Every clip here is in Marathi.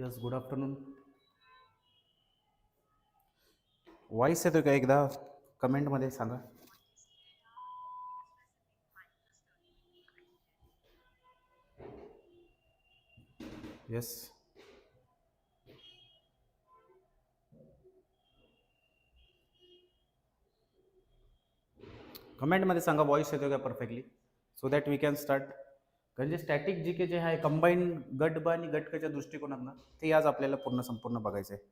यस गुड आफ्टरनून वॉइस येतो का एकदा? कमेंटमध्ये सांगा. येस कमेंटमध्ये सांगा वॉईस येतो का perfectly so that we can start कारण जे स्टॅटिक जी के जे आहे कंबाईन गट ब आणि गट कच्या दृष्टिकोनातनं ते आज आपल्याला पूर्ण संपूर्ण बघायचं आहे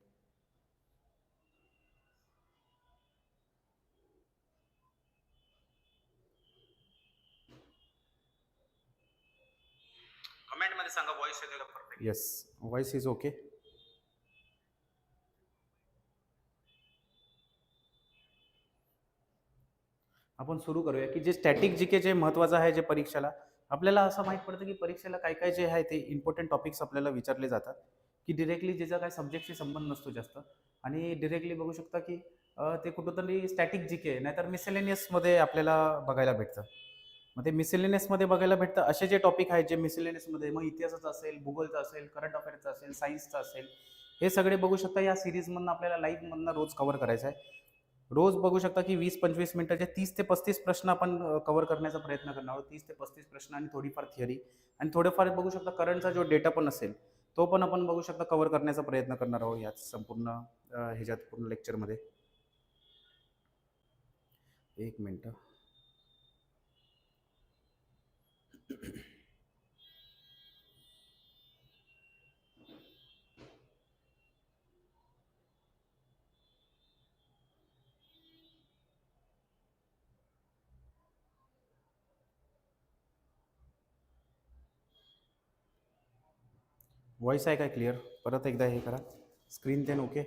कमेंटमध्ये सांगा येतो perfect yes voice is okay आपण सुरू करूया की जे स्टॅटिक जी के जे महत्त्वाचं आहे जे परीक्षेला आपल्याला असं माहीत पडतं की परीक्षेला काय काय जे आहे ते इम्पॉर्टंट टॉपिक्स आपल्याला विचारले जातात की डिरेक्टली ज्याचा काय सब्जेक्टशी संबंध नसतो जास्त. आणि डिरेक्टली बघू शकता की ते कुठंतरी स्टॅटिक जी के नाहीतर मिसेलेनियसमध्ये आपल्याला बघायला भेटतं. मग ते मिसेलेनियसमध्ये बघायला भेटतं. असे जे टॉपिक आहेत जे मिसेलेनियसमध्ये मग इतिहासाचं असेल भूगोलचं असेल करंट अफेअर्सचं असेल सायन्सचं असेल हे सगळे बघू शकता या सिरीजमधनं आपल्याला लाईव्हमधनं रोज कव्हर करायचं आहे. रोज बघू शकता की वीस पंचवीस मिनिटाचे तीस ते पस्तीस प्रश्न आपण कव्हर करण्याचा प्रयत्न करणार आहोत. तीस ते पस्तीस प्रश्न आणि थोडीफार थिअरी आणि थोडेफार बघू शकता करंटचा जो डेटा पण असेल तो पण आपण बघू शकता कव्हर करण्याचा प्रयत्न करणार आहोत यात संपूर्ण ह्याच्यात पूर्ण लेक्चरमध्ये एक मिनटं. व्हॉइस आहे काय क्लिअर परत एकदा हे करा. स्क्रीन तेन ओके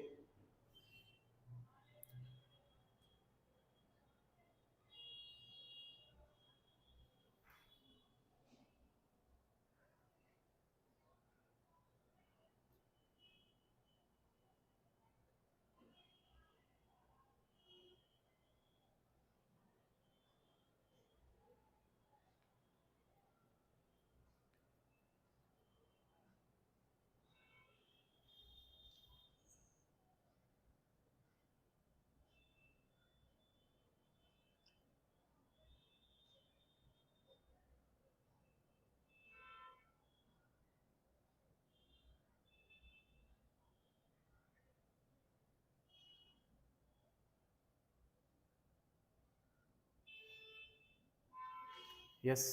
येस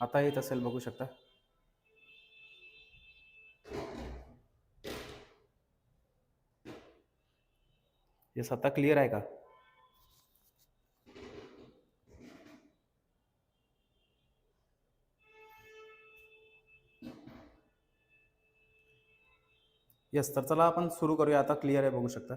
आता येत असेल बघू शकता. येस आता क्लिअर आहे का? येस तर चला आपण सुरू करूया. आता क्लिअर आहे बघू शकता.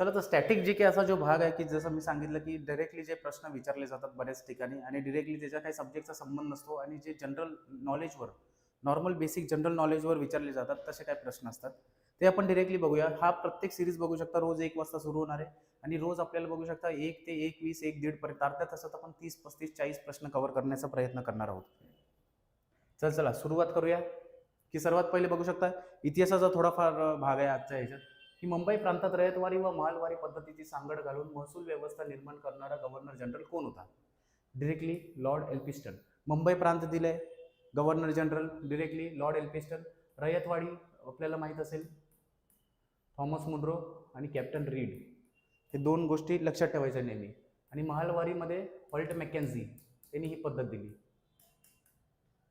चला तर स्टॅटिक जी के असा जो भाग आहे की जसं मी सांगितलं की डायरेक्टली जे प्रश्न विचारले जातात बऱ्याच ठिकाणी आणि डिरेक्टली त्याच्या काही सब्जेक्टचा संबंध नसतो आणि जे जनरल नॉलेजवर नॉर्मल बेसिक जनरल नॉलेजवर विचारले जातात तसे काही प्रश्न असतात. ते आपण डिरेक्टली बघूया. हा प्रत्येक सिरीज बघू शकता रोज एक वाजता सुरू होणार आहे आणि रोज आपल्याला बघू शकता एक ते एक वीस एक दीड पर्यंत अर्ध्या तासात आपण तीस पस्तीस चाळीस प्रश्न कव्हर करण्याचा प्रयत्न करणार आहोत. चल चला सुरुवात करूया. की सर्वात पहिले बघू शकता इतिहासाचा थोडाफार भाग आहे आजच्या ह्याच्यात. की मुंबई प्रांतात रयतवारी व मालवारी पद्धतीची सांगड घालून महसूल व्यवस्था निर्माण करणारा गव्हर्नर जनरल कोण होता? डिरेक्टली लॉर्ड एल्पिस्टन मुंबई प्रांत दिले. Governor general directly lord Elphinstone ryotwari आपल्याला माहीत असेल. थॉमस मुंड्रो आणि कॅप्टन रीड. हे दोन गोष्टी लक्षात ठेवायच्या नेहमी. आणि महालवारीमध्ये फल्ट मॅकेन्झी त्यांनी ही पद्धत दिली.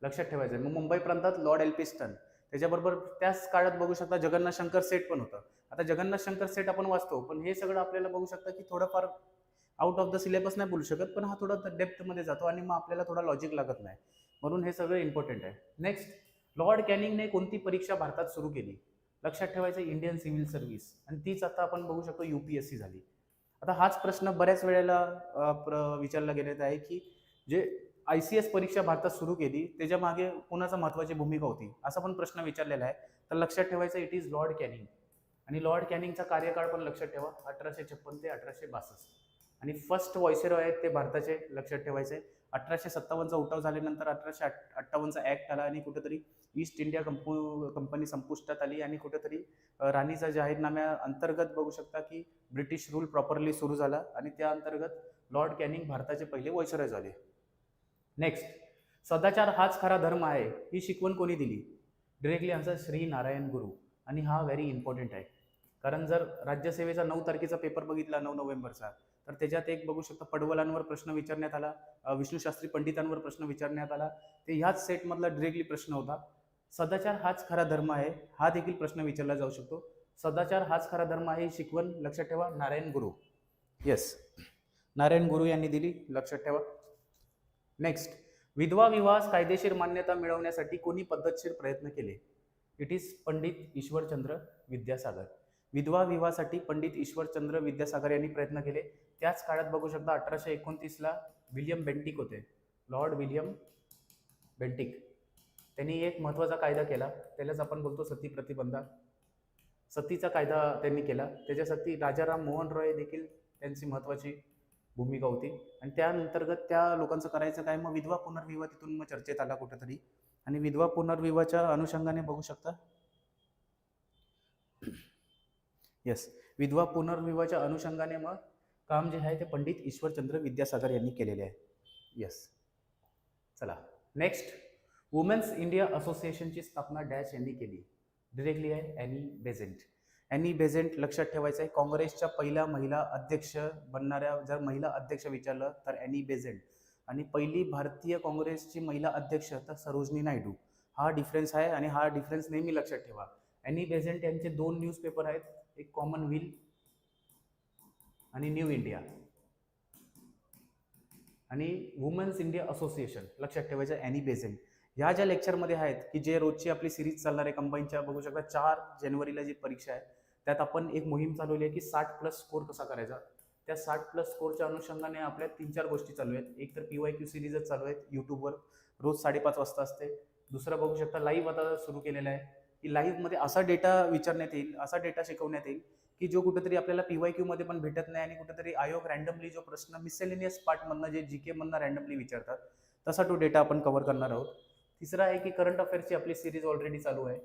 लक्षात ठेवायचं आहे. मग मुंबई प्रांतात लॉर्ड एल्पिस्टन त्याच्याबरोबर त्याच काळात बघू शकता जगन्नाथ शंकर सेट पण होतं. आता जगन्नाथ शंकर सेट आपण वाचतो पण हे सगळं आपल्याला बघू शकता की थोडंफार आउट ऑफ द सिलेबस नाही बोलू शकत पण हा थोडा डेप्थमध्ये जातो आणि मग आपल्याला थोडा लॉजिक लागत नाही. म्हणून हे सगळं इम्पॉर्टंट आहे. नेक्स्ट लॉर्ड कॅनिंगने कोणती परीक्षा भारतात सुरू केली? लक्षात ठेवायचं इंडियन सिव्हिल सर्व्हिस आणि तीच आता आपण बघू शकतो यू पी एस सी झाली. आता हाच प्रश्न बऱ्याच वेळेला प्र- विचारला गेलेला आहे की जे आय सी एस परीक्षा भारतात सुरू केली. त्याच्यामागे कोणाचा महत्वाची भूमिका होती? असा पण प्रश्न विचारलेला आहे. तर लक्षात ठेवायचं इट इज लॉर्ड कॅनिंग आणि लॉर्ड कॅनिंगचा कार्यकाळ पण लक्षात ठेवा. अठराशे छप्पन ते अठराशे बासष्ट. आणि फर्स्ट व्हॉइसरॉय आहेत ते भारताचे लक्षात ठेवायचे अठराशे सत्तावन्नचा उठाव झाल्यानंतर अठराशे अठ अठ्ठावन्नचा ॲक्ट आला आणि कुठेतरी ईस्ट इंडिया कंपू कंपनी संपुष्टात आली आणि कुठेतरी राणीचा जाहीरनाम्या अंतर्गत बघू शकता की ब्रिटिश रूल प्रॉपरली सुरू झाला. आणि त्या अंतर्गत लॉर्ड कॅनिंग भारताचे पहिले व्हॉइसरॉय झाले. नेक्स्ट सदाचार हाच खरा धर्म आहे ही शिकवण कोणी दिली? डिरेक्टली आमचा श्री नारायण गुरु. आणि हा व्हेरी इम्पॉर्टंट आहे. कारण जर राज्यसेवेचा नऊ तारखेचा पेपर बघितला नऊ नोव्हेंबरचा तर त्याच्यात एक बघू शकता पडवलांवर प्रश्न विचारण्यात आला विष्णूशास्त्री पंडितांवर प्रश्न विचारण्यात आला ते ह्याच सेटमधला डिरेक्टली प्रश्न होता. सदाचार हाच खरा धर्म आहे हा देखील प्रश्न विचारला जाऊ शकतो. सदाचार हाच खरा धर्म आहे ही शिकवण लक्षात ठेवा नारायण गुरु. येस नारायण गुरु यांनी दिली लक्षात ठेवा. नेक्स्ट विधवा विवाहास कायदेशीर मान्यता मिळवण्यासाठी कोणी पद्धतशीर प्रयत्न केले? It is Pandit Ishwarchandra Vidyasagar. विधवा विवाहासाठी पंडित ईश्वरचंद्र विद्यासागर यांनी प्रयत्न केले. त्याच काळात बघू शकता अठराशे एकोणतीसला विलियम बेंटिक होते. Lord William Bentinck. त्यांनी एक महत्त्वाचा कायदा केला. त्यालाच आपण बोलतो सती प्रतिबंधा. सतीचा कायदा त्यांनी केला. त्याच्यासाठी राजाराम मोहन रॉय देखील त्यांची महत्त्वाची भूमिका होती आणि त्या अंतर्गत त्या लोकांचं करायचं काय? मग विधवा पुनर्विवाह तिथून मग चर्चेत आला कुठेतरी. आणि विधवा पुनर्विवाहाच्या अनुषंगाने बघू शकता. येस विधवा पुनर्विवाहाच्या अनुषंगाने मग काम जे आहे ते पंडित ईश्वरचंद्र विद्यासागर यांनी केलेले आहे. येस चला. नेक्स्ट वुमेन्स इंडिया असोसिएशनची स्थापना डॅश यांनी केली. डिरेक्टली आहे ॲनी बेझेंट ॲनी बेझेंट लक्षात ठेवायचं आहे काँग्रेसच्या पहिल्या महिला अध्यक्ष बनणाऱ्या जर महिला अध्यक्ष विचारलं तर ॲनी बेझेंट. आणि पहिली भारतीय काँग्रेसची महिला अध्यक्ष तर सरोजनी नायडू. हा डिफरन्स आहे आणि हा डिफरन्स नेहमी लक्षात ठेवा. ॲनी बेझेंट यांचे दोन न्यूजपेपर आहेत. एक कॉमन व्हील आणि न्यू इंडिया आणि वुमन्स इंडिया असोसिएशन लक्षात ठेवायचं ॲनी बेझेंट. ह्या ज्या लेक्चरमध्ये आहेत की जे रोजची आपली सिरीज चालणार आहे कंबाईनच्या बघू शकता चार जानेवारीला जी परीक्षा आहे त्यात आपण एक मोहीम चालवली आहे की साठ प्लस स्कोर कसा करायचा? त्या साठ प्लस स्कोरच्या अनुषंगाने आपल्या तीन चार गोष्टी चालू आहेत. एक तर पी वाय क्यू सिरीजच चालू आहेत यूट्यूबवर रोज साडेपाच वाजता असते. दुसरं बघू शकता लाईव्ह आता सुरू केलेलं आहे की लाईव्हमध्ये असा डेटा विचारण्यात येईल असा डेटा शिकवण्यात येईल की जो कुठेतरी आपल्याला पी वाय क्यूमध्ये पण भेटत नाही आणि कुठेतरी आयोग रँडमली जो प्रश्न मिसेलेनियस पार्टमधनं जे जी केमधनं रँडमली विचारतात तसा तो डेटा आपण कव्हर करणार आहोत. तिसरा आहे की करंट अफेअर्सची आपली सिरीज ऑलरेडी चालू आहे.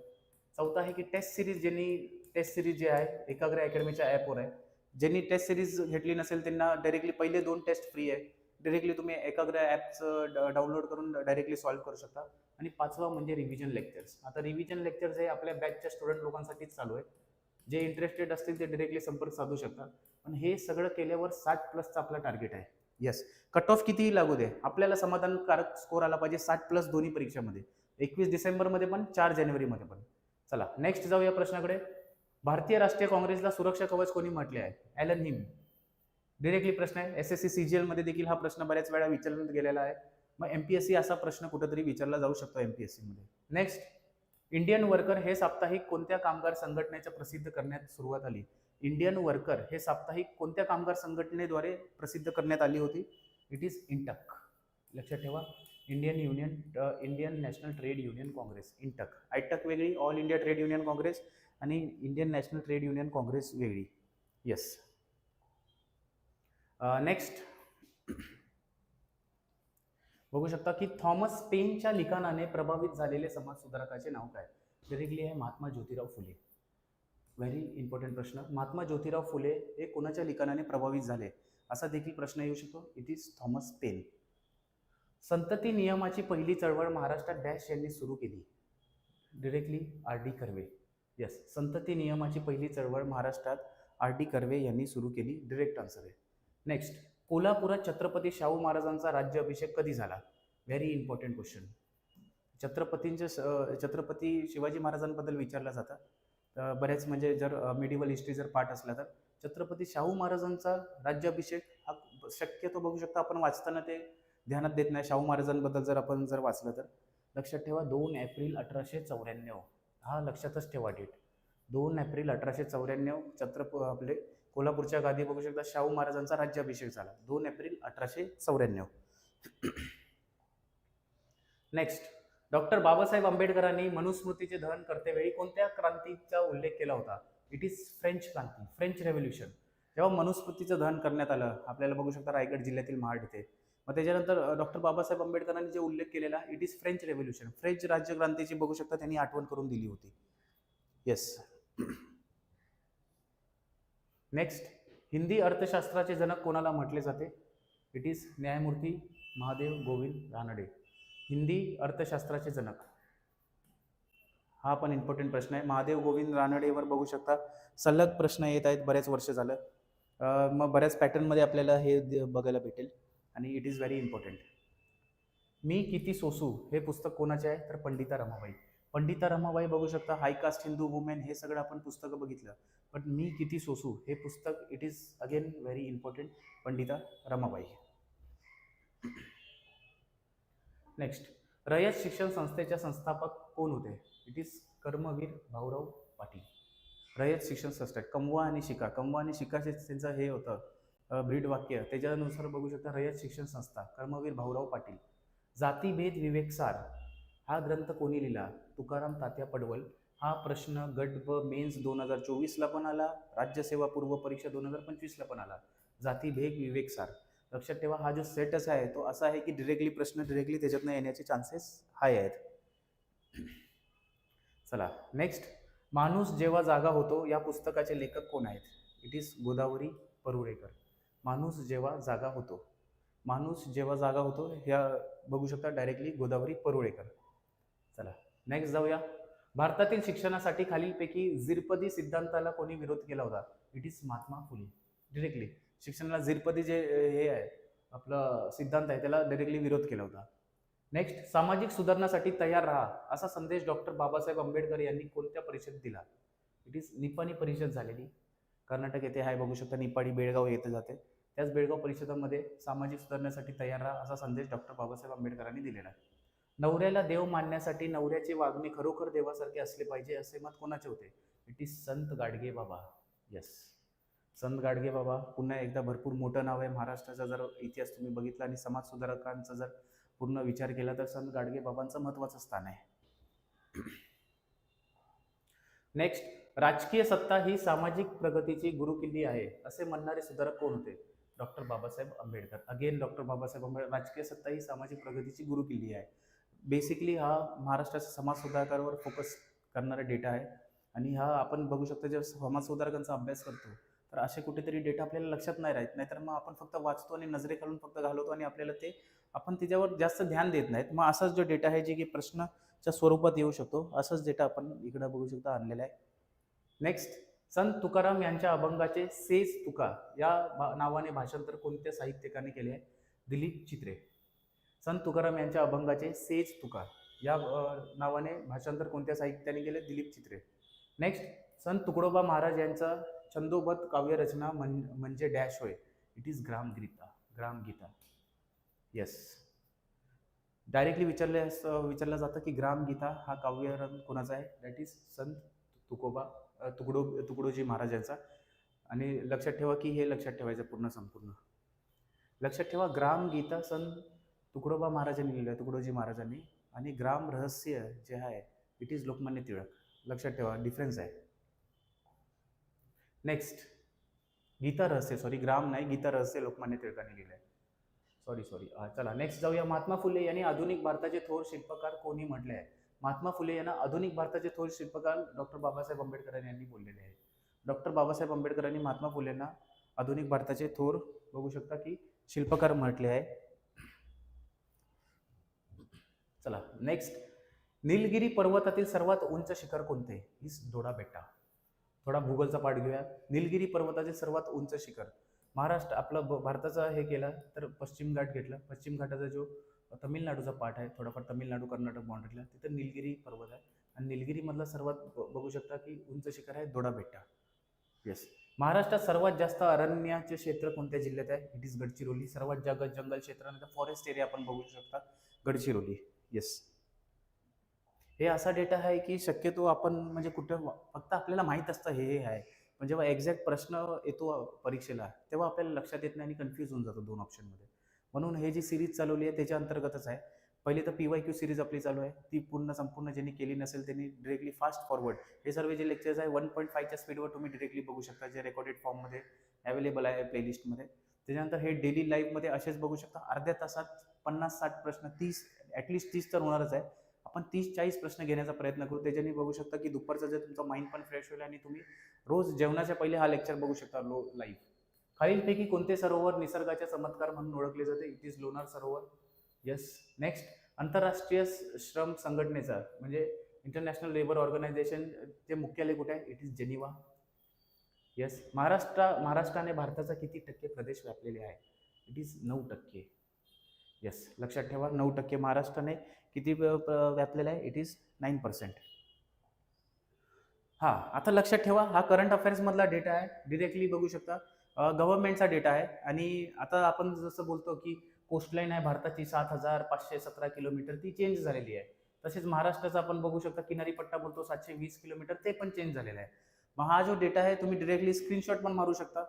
चौथा आहे की टेस्ट सिरीज ज्यांनी टेस्ट सिरीज जे आहे एकाग्र अकॅडमीच्या ॲपवर आहे. ज्यांनी टेस्ट सिरीज घेतली नसेल त्यांना डायरेक्टली पहिले दोन टेस्ट फ्री आहे. डायरेक्टली तुम्ही एकाग्र ॲपचं डाउनलोड करून डायरेक्टली सॉल्व्ह करू शकता. आणि पाचवा म्हणजे रिव्हिजन लेक्चर्स आता रिव्हिजन लेक्चर्स हे आपल्या बॅचच्या स्टुडंट लोकांसाठीच चालू आहे. जे इंटरेस्टेड असतील ते डायरेक्टली संपर्क साधू शकतात पण हे सगळं केल्यावर साठ प्लसचा आपला टार्गेट आहे. येस कट ऑफ कितीही लागू दे आपल्याला समाधानकारक स्कोर आला पाहिजे साठ प्लस दोन्ही परीक्षेमध्ये. एकवीस डिसेंबरमध्ये पण चार जानेवारीमध्ये पण. चला नेक्स्ट जाऊया प्रश्नाकडे. भारतीय राष्ट्रीय काँग्रेसला सुरक्षा कवच कोणी म्हटले आहे? ॲलन हिम डिरेक्टली प्रश्न आहे. S S C C G एलमध्ये देखील हा प्रश्न बऱ्याच वेळा विचारण्यात गेलेला आहे. मग एम पी एस सी असा प्रश्न कुठेतरी विचारला जाऊ शकतो एम पी एस सीमध्ये नेक्स्ट इंडियन वर्कर हे साप्ताहिक कोणत्या कामगार संघटनेच्या प्रसिद्ध करण्यात सुरुवात आली? इंडियन वर्कर हे साप्ताहिक कोणत्या कामगार संघटनेद्वारे प्रसिद्ध करण्यात आली होती? इट इज इंटक लक्षात ठेवा. Indian union Indian National Trade Union Congress INTUC AITUC वेगळी All India Trade Union Congress आणि Indian National Trade Union Congress वेगळी. येस नेक्स्ट uh, बघू शकता की थॉमस पेनच्या लिखाणाने प्रभावित झालेले समाजसुधारकाचे नाव काय? डिरेक्टली आहे महात्मा ज्योतिराव फुले. व्हेरी इम्पॉर्टंट प्रश्न. महात्मा ज्योतिराव फुले हे कोणाच्या लिखाणाने प्रभावित झाले? असा देखील प्रश्न येऊ शकतो. इट इज थॉमस पेन संतती नियमाची पहिली चळवळ महाराष्ट्रात डॅश यांनी सुरू केली. Directly R D Karve yes संतती नियमाची पहिली चळवळ महाराष्ट्रात आर डी कर्वे यांनी सुरू केली. डिरेक्ट आन्सर आहे. नेक्स्ट कोल्हापुरात छत्रपती शाहू महाराजांचा राज्याभिषेक कधी झाला? व्हेरी इम्पॉर्टंट क्वेश्चन छत्रपतींच्या स- छत्रपती शिवाजी महाराजांबद्दल विचारलं जातं. तर बरेच म्हणजे जर मिडिवल हिस्ट्री जर पाठ असला तर. छत्रपती शाहू महाराजांचा राज्याभिषेक हा शक्यतो बघू शकता आपण वाचताना ते ध्यानात देत नाही. शाहू महाराजांबद्दल जर आपण जर वाचलं तर. लक्षात ठेवा दोन एप्रिल अठराशे चौऱ्याण्णव. हा लक्षातच ठेवा डेट दोन एप्रिल अठराशे चौऱ्याण्णव छत्रप आपले कोल्हापूरच्या गादी बघू शकता शाहू महाराजांचा राज्याभिषेक झाला. दोन एप्रिल अठराशे चौऱ्याण्णव. नेक्स्ट डॉक्टर बाबासाहेब आंबेडकरांनी मनुस्मृतीचे दहन करतेवेळी कोणत्या क्रांतीचा उल्लेख केला होता? इट इज फ्रेंच क्रांती फ्रेंच रेव्होल्युशन जेव्हा मनुस्मृतीचं दहन करण्यात आलं आपल्याला बघू शकता रायगड जिल्ह्यातील महाड इथे. मग त्याच्यानंतर डॉक्टर बाबासाहेब आंबेडकरांनी जे उल्लेख केलेला it is French revolution French राज्यक्रांतीची बघू शकता त्यांनी आठवण करून दिली होती. येस नेक्स्ट हिंदी अर्थशास्त्राचे जनक कोणाला म्हटले जाते? इट इज न्यायमूर्ती महादेव गोविंद रानडे. हिंदी अर्थशास्त्राचे जनक. हा पण इम्पॉर्टंट प्रश्न आहे. महादेव गोविंद रानडेवर बघू शकता. सलग प्रश्न येत आहेत. बरेच वर्ष झालं. मग बऱ्याच पॅटर्नमध्ये आपल्याला हे द- बघायला भेटेल. आणि इट इज व्हेरी इम्पॉर्टंट मी किती सोसू हे पुस्तक कोणाचे आहे? तर पंडिता रमाबाई. पंडिता रमाबाई बघू शकता. हाय कास्ट हिंदू वुमेन हे सगळं आपण पुस्तकं बघितलं. पण मी किती सोसू हे पुस्तक it is again very important Pandita Ramabai. Next Rayat Shikshan संस्थेच्या संस्थापक कोण होते? It is Karmaveer Bhaurao Patil. रयत शिक्षण संस्था कमवा आणि शिका. कमवा आणि शिकाचे त्यांचं हे होतं ब्रीड वाक्य. त्याच्यानुसार बघू शकता रयत शिक्षण संस्था कर्मवीर भाऊराव पाटील. जातीभेद विवेकसार हा ग्रंथ कोणी लिहिला? तुकाराम तात्या पडवल. हा प्रश्न गट ब मेन्स दोन हजार चोवीसला पण आला. राज्यसेवा पूर्व परीक्षा दोन हजार पंचवीसला पण आला. जातीभेद विवेकसार लक्षात ठेवा हा जो सेटच आहे तो असा आहे की डिरेक्टली प्रश्न डिरेक्टली त्याच्यातनं येण्याचे चान्सेस हाय आहेत. चला नेक्स्ट माणूस जेव्हा जागा होतो या पुस्तकाचे लेखक कोण आहेत? It is Godavari Parulekar. माणूस जेव्हा जागा होतो माणूस जेव्हा जागा होतो ह्या बघू शकता डायरेक्टली गोदावरी परुळेकर. चला नेक्स्ट जाऊया. भारतातील शिक्षणासाठी खालीलपैकी झिरपदी सिद्धांताला कोणी विरोध केला होता? It is Mahatma Phule. Directly शिक्षणाला झिरपदी जे हे आहे आपलं सिद्धांत आहे त्याला डायरेक्टली विरोध केला होता. नेक्स्ट सामाजिक सुधारणासाठी तयार राहा असा संदेश डॉक्टर बाबासाहेब आंबेडकर यांनी कोणत्या परिषदेत दिला? इट इज निपाणी परिषद झालेली. कर्नाटक येथे आहे बघू शकता निपाणी बेळगाव येथे जाते. त्याच बेळगाव परिषदेमध्ये सामाजिक सुधारण्यासाठी तयार राहा असा संदेश डॉक्टर बाबासाहेब आंबेडकरांनी दिलेला आहे. नवऱ्याला देव मानण्यासाठी नवऱ्याची वागणे खरोखर देवासारखे असले पाहिजे असे मत कोणाचे होते? It is Sant Gadge Baba. Yes संत गाडगे बाबा पुन्हा एकदा भरपूर मोठं नाव आहे. महाराष्ट्राचा जर इतिहास तुम्ही बघितला आणि समाज सुधारकांचा जर पूर्ण विचार केला तर संत गाडगे बाबांचं महत्वाचं स्थान आहे. नेक्स्ट राजकीय सत्ता ही सामाजिक प्रगतीची गुरुकिल्ली आहे असे म्हणणारे सुधारक कोण होते? Doctor Babasaheb Ambedkar. Again doctor Babasaheb Ambedkar राजकीय सत्ता ही सामाजिक प्रगतीची गुरुकिल्ली आहे. बेसिकली हा महाराष्ट्राच्या समाज सुधारकांवर फोकस करणारा डेटा आहे. आणि हा आपण बघू शकतो जेव्हा समाज सुधारकांचा अभ्यास करतो तर असे कुठेतरी डेटा आपल्याला लक्षात नाही राहत. नाहीतर मग आपण फक्त वाचतो आणि नजरेखालून फक्त घालवतो आणि आपल्याला ते आपण त्याच्यावर जास्त ध्यान देत नाहीत. मग असाच जो डेटा आहे जे की प्रश्नाच्या स्वरूपात येऊ शकतो असाच डेटा आपण इकडं बघू शकता आणलेला आहे. नेक्स्ट संत तुकाराम यांच्या अभंगाचे सेज तुका या भा- नावाने भाषांतर कोणत्या साहित्यकाने केले आहे? दिलीप चित्रे. संत तुकाराम यांच्या अभंगाचे सेज तुका या नावाने भाषांतर कोणत्या साहित्याने केले? दिलीप चित्रे. नेक्स्ट संत तुकडोबा महाराज यांचा छंदोबद्ध काव्यरचना म्हण म्हणजे डॅश होय. It is Gramgeeta Gramgeeta yes directly विचारले विचारलं जातं की ग्रामगीता हा काव्यरंग कोणाचा आहे? दॅट इज संत तुकोबा तुकडो तुकडोजी महाराजांचा आणि लक्षात ठेवा की हे लक्षात ठेवायचं पूर्ण संपूर्ण. लक्षात ठेवा ग्रामगीता संत तुकडोबा महाराजांनी लिहिलं आहे तुकडोजी महाराजांनी. आणि ग्राम रहस्य जे आहे इट इज लोकमान्य टिळक लक्षात ठेवा डिफरन्स आहे. नेक्स्ट गीता रहस्य सॉरी ग्राम नाही गीता रहस्य लोकमान्य टिळकांनी लिहिलं आहे सॉरी सॉरी चला नेक्स्ट जाऊया महात्मा फुले यांनी आधुनिक भारताचे थोर शिल्पकार कोणी म्हटले आहे महात्मा फुले यांना आधुनिक भारताचे थोर शिल्पकार डॉक्टर बाबासाहेब आंबेडकर यांनी बोललेले आहे. डॉक्टर बाबासाहेब आंबेडकरांनी महात्मा फुलेंना आधुनिक भारताचे थोर बघू शकता की शिल्पकार म्हटले आहे. चला नेक्स्ट निलगिरी पर्वतातील सर्वात उंच शिखर कोणते? इस दोडा बेटा. थोडा भूगोलचा पाठ घेऊया. निलगिरी पर्वताचे सर्वात उंच शिखर. महाराष्ट्र आपलं ब- भारताचा हे केला तर पश्चिम घाट घेतला. पश्चिम घाटाचा जो तमिळनाडूचा पाठ आहे थोडाफार तमिळनाडू कर्नाटक बाउंड्रीला तिथं निलगिरी पर्वत आहे. आणि निलगिरीमधला सर्वात ब- बघू शकता की उंच शिखर आहे दोडाबेट्टा. येस महाराष्ट्रात सर्वात जास्त अरण्याचे क्षेत्र कोणत्या जिल्ह्यात आहे? It is Gadchiroli. सर्वात जास्त जंगल क्षेत्र आणि फॉरेस्ट एरिया आपण बघू शकता. गडचिरोली. येस हे असा डेटा आहे की शक्यतो आपण म्हणजे कुठं फक्त आपल्याला माहीत असतं हे हे आहे. पण जेव्हा एक्झॅक्ट प्रश्न येतो परीक्षेला तेव्हा आपल्याला लक्षात येत नाही आणि कन्फ्यूज होऊन जातो दोन ऑप्शनमध्ये. म्हणून हे जी सिरीज चालवली आहे त्याच्या अंतर्गतच आहे. पहिले तर पी वाय क्यू सिरीज आपली चालू आहे. ती पूर्ण संपूर्ण ज्यांनी केली नसेल त्यांनी डिरेक्टली फास्ट फॉरवर्ड हे सर्व जे लेक्चर्स आहे वन पॉईंट फायच्या स्पीडवर तुम्ही डिरेक्टली बघू शकता जे रेकॉर्डेड फॉर्ममध्ये अवेलेबल आहे प्लेलिस्टमध्ये त्याच्यानंतर हे डेली लाईफमध्ये असेच बघू शकता. अर्ध्या तासात पन्नास साठ प्रश्न तीस ॲटलिस्ट तीस तर होणारच आहे. आपण तीस चाळीस प्रश्न घेण्याचा प्रयत्न करू. त्याच्याने बघू शकता की दुपारचं जे तुमचा माइंड पण फ्रेश होईल आणि तुम्ही रोज जेवणाच्या पहिले हा लेक्चर बघू शकता लो लाईव्ह खालीलपैकी कोणते सरोवर निसर्गाचे चमत्कार म्हणून ओळखले जाते? It is Lonar Sarovar. Yes next आंतरराष्ट्रीय श्रम संघटनेचा म्हणजे इंटरनॅशनल लेबर ऑर्गनायझेशन चे मुख्यालय कुठे आहे? It is Geneva yes Maharashtra महाराष्ट्राने भारताचा किती टक्के प्रदेश व्यापलेले आहे? इट इज नऊ टक्के. येस लक्षात ठेवा नऊ टक्के महाराष्ट्राने किती व्यापलेला आहे? इट इज नाईन पर्सेंट हां आता लक्षात ठेवा हा करंट अफेअर्समधला डेटा आहे. डिरेक्टली बघू शकता. गव्हर्नमेंटचा डेटा आहे आणि आता आपण जसं बोलतो की कोस्टलाईन आहे भारताची सात हजार पाचशे सतरा किलोमीटर ती चेंज झालेली आहे. तसेच महाराष्ट्राचा आपण बघू शकता किनारी पट्टा बोलतो सातशे वीस किलोमीटर ते पण चेंज झालेला आहे. मग हा जो डेटा आहे तुम्ही डिरेक्टली स्क्रीनशॉट पण मारू शकता.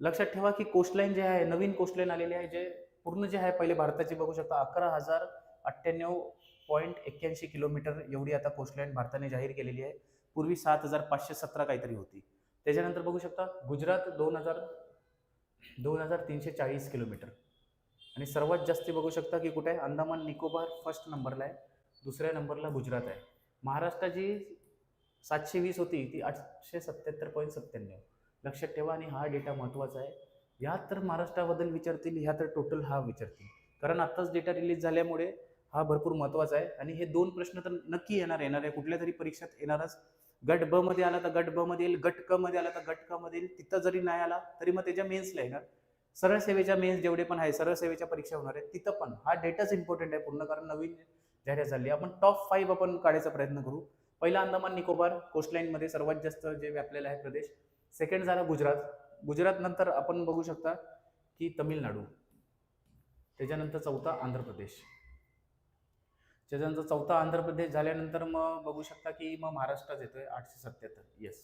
लक्षात ठेवा की कोस्टलाईन जे आहे नवीन कोस्टलाईन आलेली आहे जे पूर्ण जे आहे पहिले भारताची बघू शकता अकरा हजार अठ्ठ्याण्णव पॉईंट एक्क्याऐंशी किलोमीटर एवढी आता कोस्टलाईन भारताने जाहीर केलेली आहे. पूर्वी सात हजार पाचशे सतरा काहीतरी होती. त्याच्यानंतर बघू शकता गुजरात दोन हजार दोन हजार तीनशे चाळीस किलोमीटर. आणि सर्वात जास्त बघू शकता की कुठे आहे? अंदमान निकोबार फर्स्ट नंबरला आहे. दुसऱ्या नंबरला गुजरात आहे. महाराष्ट्राची सातशे वीस होती ती आठशे सत्याहत्तर पॉईंट सत्त्याण्णव. लक्षात ठेवा आणि हा डेटा महत्त्वाचा आहे. ह्या तर महाराष्ट्राबद्दल विचारतील ह्या तर टोटल हा विचारतील. कारण आत्ताच डेटा रिलीज झाल्यामुळे हा भरपूर महत्त्वाचा आहे. आणि हे दोन प्रश्न तर नक्की येणार येणार आहे. कुठल्या तरी परीक्षेत येणारच. गट ब मध्ये आला तर गट ब मध्ये येईल. गट क मध्ये आला तर गट क मध्ये येईल. तिथं जरी नाही आला तरी मग त्याच्या मेन्सला येणार सरळ सेवेच्या मेन्स जेवढे पण आहे सरळ सेवेच्या परीक्षा होणार आहेत. तिथं पण हा डेटाच इम्पॉर्टंट आहे पूर्ण. कारण नवीन जाहिरात झाली. आपण टॉप फाईव्ह आपण काढायचा प्रयत्न करू. पहिला अंदमान निकोबार कोस्टलाईनमध्ये सर्वात जास्त जे व्यापलेला आहे प्रदेश. सेकंड झाला गुजरात. गुजरात नंतर आपण बघू शकता की तमिळनाडू त्याच्यानंतर चौथा आंध्र प्रदेश. त्याच्यानंतर चौथा आंध्र प्रदेश झाल्यानंतर मग बघू शकता की मग महाराष्ट्रात येतोय आठशे सत्याहत्तर. येस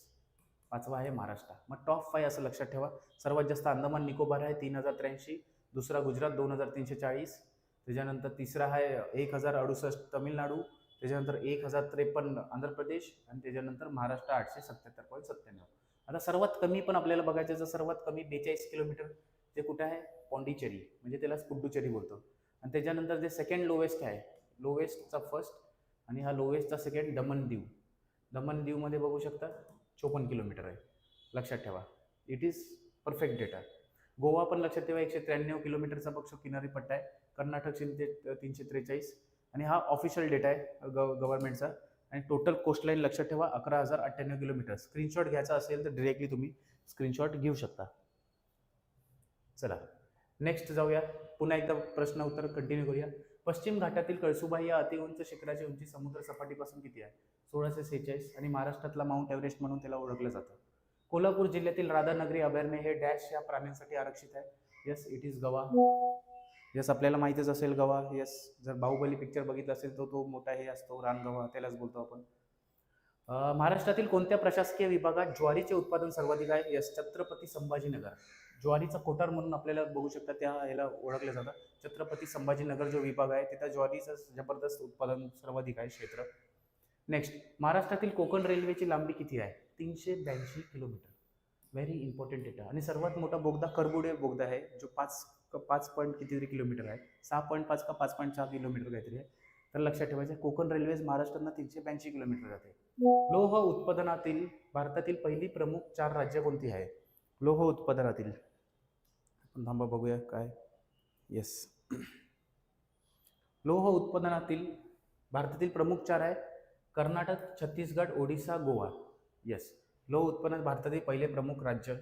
पाचवा आहे महाराष्ट्र. मग टॉप फाय असं लक्षात ठेवा. सर्वात जास्त अंदमान निकोबार आहे तीन हजार त्र्याऐंशी. दुसरा गुजरात दोन हजार तीनशे चाळीस. त्याच्यानंतर तिसरा आहे एक हजार अडुसष्ट तमिळनाडू. त्याच्यानंतर एक हजार त्रेपन्न आंध्र प्रदेश. आणि त्याच्यानंतर महाराष्ट्र आठशे सत्याहत्तर पॉईंट सत्त्याण्णव. आता सर्वात कमी पण आपल्याला बघायचं तर सर्वात कमी बेचाळीस किलोमीटर ते कुठं आहे? पॉंडिचेरी म्हणजे त्याला पुड्डुचेरी बोलतो. आणि त्याच्यानंतर जे सेकंड लोवेस्ट आहे लोवेस्टचा फर्स्ट आणि हा लोवेस्टचा सेकंड दमन दीव दमन दीवमध्ये बघू शकता चोपन्न किलोमीटर आहे. लक्षात ठेवा. It is perfect data Goa पण लक्षात ठेवा एकशे त्र्याण्णव किलोमीटरचा पक्ष किनारी पट्टा आहे. कर्नाटक तीनशे तीनशे त्रेचाळीस. आणि हा ऑफिशियल डेटा आहे गव गव्हर्नमेंटचा आणि टोटल कोस्टलाईन लक्षात ठेवा अकरा हजार अठ्ठ्याण्णव किलोमीटर स्क्रीनशॉट घ्यायचा असेल तर डिरेक्टली तुम्ही स्क्रीनशॉट घेऊ शकता. चला नेक्स्ट जाऊया. पुन्हा एकदा प्रश्न उत्तर कंटिन्यू करूया. पश्चिम घाटातील कळसुबा या अतिउंच शिखराची उंची समुद्र सपाटीपासून किती आहे? सोळाशे सेहेचाळीस आणि महाराष्ट्रातला माउंट एव्हरेस्ट म्हणून त्याला ओळखलं जातं. कोल्हापूर जिल्ह्यातील राधानगरी अभयारण्य हे डॅश या प्राण्यांसाठी आरक्षित आहे. येस इट इज गवा यस आपल्याला माहितीच असेल गवा. यस जर बाहुबली पिक्चर बघितला असेल तर तो मोठा हे असतो रानगवा त्यालाच बोलतो आपण. महाराष्ट्रातील कोणत्या प्रशासकीय विभागात ज्वारीचे उत्पादन सर्वाधिक आहे? यस छत्रपती संभाजीनगर. ज्वारीचा कोठार म्हणून आपल्याला बघू शकता त्या याला ओळखलं जातं छत्रपती संभाजीनगर जो विभाग आहे तिथं ज्वारीचं जबरदस्त उत्पादन सर्वाधिक आहे क्षेत्र. नेक्स्ट महाराष्ट्रातील कोकण रेल्वेची लांबी किती आहे? तीनशे ब्याऐंशी किलोमीटर. व्हेरी इम्पॉर्टंट डेटा आणि सर्वात मोठा बोगदा करबुडे बोगदा आहे जो पाच पाच पॉईंट कितीतरी किलोमीटर आहे? सहा पॉईंट पाच का पाच पॉईंट चार किलोमीटर काहीतरी आहे. तर लक्षात ठेवायचं कोकण रेल्वेज महाराष्ट्रातनं तीनशे ब्याऐंशी किलोमीटर जाते. लोह उत्पादनातील भारतातील पहिली प्रमुख चार राज्य कोणती आहे? लोह उत्पादनातील. आपण थांबा बघूया काय. येस लोह उत्पादनातील भारतातील प्रमुख चार आहे. कर्नाटक छत्तीसगड ओडिसा गोवा. येस लोह उत्पादनात भारतातील पहिले प्रमुख राज्य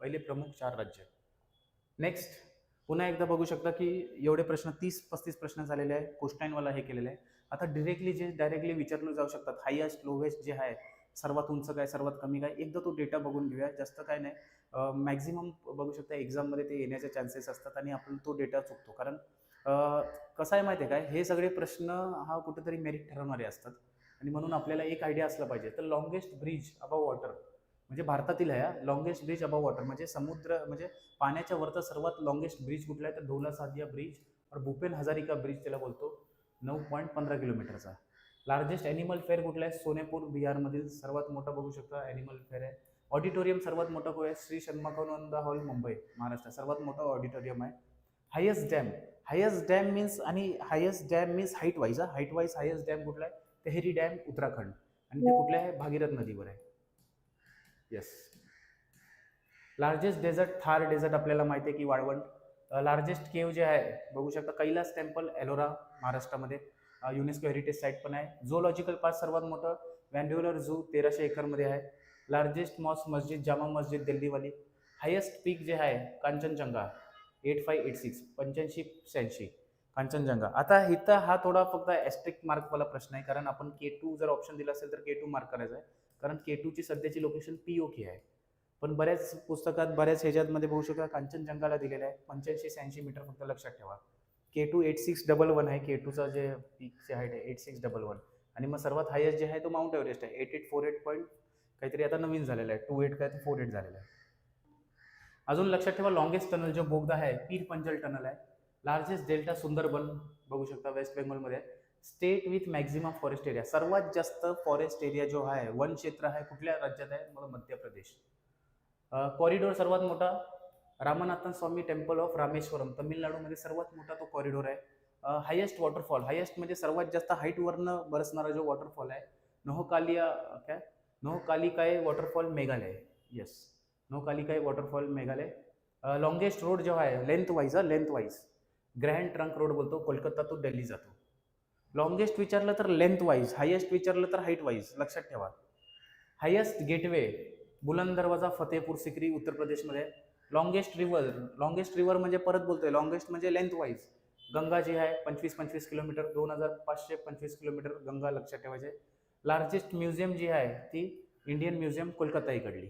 पहिले प्रमुख चार राज्य. नेक्स्ट पुन्हा एकदा बघू शकता की एवढे प्रश्न तीस पस्तीस प्रश्न झालेले आहे कोस्टाईनवाला हे केलेलं आहे. आता डिरेक्टली जे डायरेक्टली विचारलं जाऊ शकतात. हायेस्ट लोवेस्ट जे आहे सर्वात उंच काय सर्वात कमी काय एकदा तो डेटा बघून घेऊया. जास्त काय नाही. मॅक्झिमम बघू शकता एक्झाममध्ये ते येण्याचे चान्सेस असतात आणि आपण तो डेटा चुकतो. कारण कसं आहे माहिती आहे काय? हे सगळे प्रश्न हा कुठेतरी मेरिट ठरवणारे असतात. आणि म्हणून आपल्याला एक आयडिया असला पाहिजे. तर लॉंगेस्ट ब्रिज अबाव वॉटर म्हणजे भारतातील आहे लॉंगेस्ट ब्रिज अबाव वॉटर म्हणजे समुद्र म्हणजे पाण्याच्या वरचा सर्वात लॉंगेस्ट ब्रिज कुठला आहे? तर ढोला सादिया ब्रिज और भूपेन हजारिका ब्रिज त्याला बोलतो. नऊ पॉईंट पंधरा किलोमीटरचा. लार्जेस्ट ॲनिमल फेअर कुठला आहे? सोनेपूर बिहारमधील सर्वात मोठा बघू शकता. ॲनिमल फेअर आहे. ऑडिटोरियम सर्वात मोठं को आहे? श्री शन्माकानंद हॉल मुंबई महाराष्ट्र सर्वात मोठं ऑडिटोरियम आहे. Highest dam highest dam means आणि highest dam means height wise हा. हाईट वाईज हायस्ट डॅम कुठला आहे? तेहरी डॅम उत्तराखंड. आणि ते कुठले आहे? भागीरथ नदीवर आहे. Yes largest desert Thar desert आपल्याला माहिती आहे की वाळवंट. लार्जेस्ट केव जे आहे बघू शकता कैलास टेम्पल एलोरा महाराष्ट्रामध्ये. युनेस्को हेरिटेज साईट पण आहे. झोलॉजिकल पार्क सर्वात मोठं व्हॅन्ड्युलर झू तेराशे एकरमध्ये आहे. लार्जेस्ट मॉस मस्जिद जामा मस्जिद दिल्लीवाली. हायेस्ट पीक जे आहे Kanchenjunga eight five eight six पंच्याऐंशी शहाऐंशी कांचनजंगा आता इथं हा थोडा फक्त ॲस्ट्रिक मार्कवाला प्रश्न आहे कारण आपण के टू जर ऑप्शन दिला असेल तर के टू मार्क करायचा आहे. कारण के टूची सध्याची लोकेशन पी ओ के आहे. पण बऱ्याच पुस्तकात बऱ्याच ह्याच्यामध्ये बघू शकता कांचनजंगाला दिलेलं आहे. पंच्याऐंशी शहाऐंशी मीटर फक्त लक्षात ठेवा. K two eight six double one आहे के टूचा जे पीकचे हाईट आहे एट सिक्स डबल वन आणि मग सर्वात हायेस्ट जे आहे तो माउंट एव्हरेस्ट आहे. Eight eight four eight point काहीतरी आता नवीन झालेलं आहे. टू एट काय फोर एट झालेलं आहे. अजून लक्षात ठेवा लॉंगेस्ट टनल जो बोगदा आहे पीर पंजल टनल आहे. लार्जेस्ट डेल्टा सुंदरबन बघू शकता west बेंगॉलमध्ये state with maximum forest area सर्वात जास्त फॉरेस्ट एरिया जो आहे वन क्षेत्र आहे कुठल्या राज्यात आहे? मग मध्य प्रदेश. कॉरिडोर सर्वात मोठा रामनाथन स्वामी टेम्पल ऑफ रामेश्वरम. तमिळनाडूमध्ये सर्वात मोठा तो कॉरिडोर आहे. हायेस्ट वॉटरफॉल हायेस्ट म्हणजे सर्वात जास्त हाईटवरनं बरसणारा जो वॉटरफॉल आहे Nohkalikai? Nohkalikai waterfall Meghalaya. Yes Nohkalikai waterfall Meghalaya. Longest road जो आहे लेंथ वाईज हा length wise grand trunk road बोलतो. कोलकाता तो दिल्ली जातो. लॉंगेस्ट विचारलं तर लेंथ वाईज हायेस्ट विचारलं तर हाईट वाईज लक्षात ठेवा. हायेस्ट गेटवे बुलंद दरवाजा फतेहपूर सिक्री उत्तर प्रदेशमध्ये. लॉंगेस्ट रिव्हर लॉंगेस्ट रिव्हर म्हणजे परत बोलतोय. लॉंगेस्ट म्हणजे लेंथ वाईज गंगा जी आहे पंचवीस पंचवीस किलोमीटर दोन हजार पाचशे पंचवीस किलोमीटर गंगा लक्षात ठेवायचे. लार्जेस्ट म्युझियम जी आहे ती इंडियन म्युझियम कोलकाता इकडली.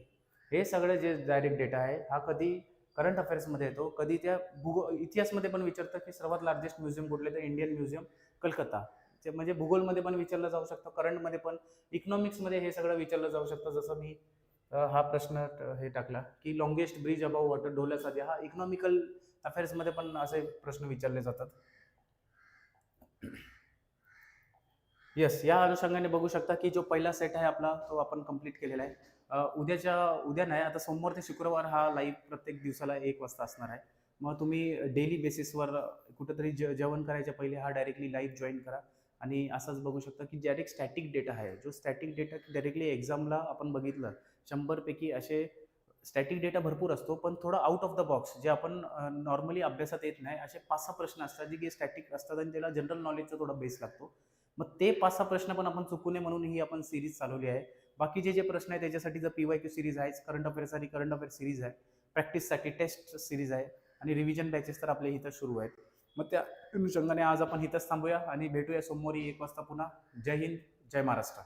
हे सगळं जे डायरेक्ट डेटा आहे हा कधी करंट अफेअर्समध्ये येतो. कधी त्या भूगो इतिहासमध्ये पण विचारतं की सर्वात लार्जेस्ट म्युझियम कुठले तर इंडियन म्युझियम कलकत्ता. ते म्हणजे भूगोलमध्ये पण विचारलं जाऊ शकतं करंटमध्ये पण इकॉनॉमिक्समध्ये हे सगळं विचारलं जाऊ शकतं. जसं मी हा प्रश्न हे टाकला की longest bridge above water Dhola हा इकॉनॉमिकल अफेअर्समध्ये पण असे प्रश्न विचारले जातात. येस या अनुषंगाने बघू शकता की जो पहिला सेट आहे आपला तो आपण कंप्लीट केलेला आहे. उद्याच्या उद्या नाही आता सोमवार ते शुक्रवार हा लाईव्ह प्रत्येक दिवसाला एक वाजता असणार आहे. मग तुम्ही डेली बेसिसवर कुठंतरी जे जेवण करायच्या पहिले हा डायरेक्टली लाईव्ह जॉईन करा. आणि असंच बघू शकता की डायरेक्ट स्टॅटिक डेटा आहे. जो स्टॅटिक डेटा डायरेक्टली एक्झामला आपण बघितलं शंभरपैकी असे स्टॅटिक डेटा भरपूर असतो पण थोडा आउट ऑफ द बॉक्स जे आपण नॉर्मली अभ्यासात येत नाही असे पाच सहा प्रश्न असतात जे की स्टॅटिक असतात आणि त्याला जनरल नॉलेजचा थोडा बेस लागतो. मग ते पाच सहा प्रश्न पण आपण चुकू नये म्हणून ही आपण सिरीज चालवली आहे. बाकीचे जे प्रश्न आहे त्याच्यासाठी जर पी वाय क्यू सिरीज आहे करंट अफेअर्ससाठी करंट अफेअर सिरीज आहे. प्रॅक्टिससाठी टेस्ट सिरीज आहे. आणि रिव्हिजन बॅचेस तर आपल्या इथं सुरू आहेत. मग त्या अनुषंगाने आज आपण इथंच थांबूया आणि भेटूया सोमवारी एक वाजता पुन्हा. जय हिंद जय महाराष्ट्र.